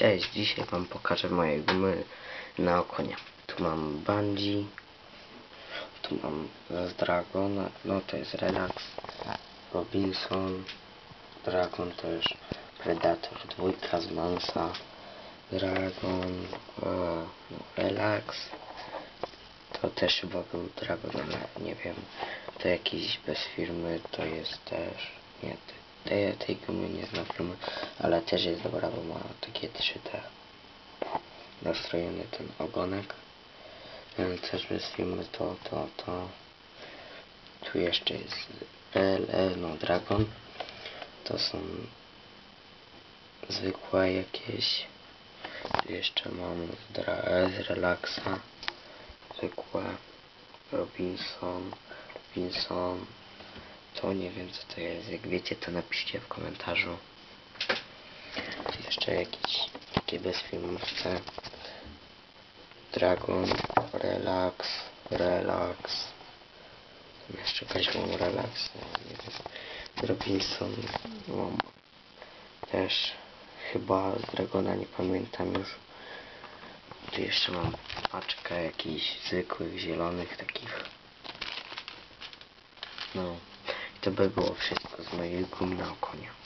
Cześć, dzisiaj wam pokażę moje gumy na okonia. Tu mam Bungie, tu mam z Dragona, no to jest Relax, Robinson, Dragon to już Predator dwójka z Mansa, Dragon, o, no, Relax, to też chyba był Dragon, ale nie wiem, to jakiś bez firmy, to jest też, nie, tej, tej gumy nie znam firmy, ale też jest dobra, bo ma takie 3D nastrojony ten ogonek. Ten też bez firmy to, to, to. Tu jeszcze jest PLE, no Dragon. To są zwykłe jakieś. Tu jeszcze mam z Relaxa. Zwykłe. Robinson. Robinson. To nie wiem co to jest. Jak wiecie to napiszcie w komentarzu. Jeszcze jakieś takie bezfilmowce. Dragon, Relax, Relax. Tam jeszcze mam Relax, nie wiem. Robinson, mam też chyba z Dragona, nie pamiętam już. Tu jeszcze mam paczkę jakichś zwykłych, zielonych takich. No, to by było wszystko z mojej gumy na okonia.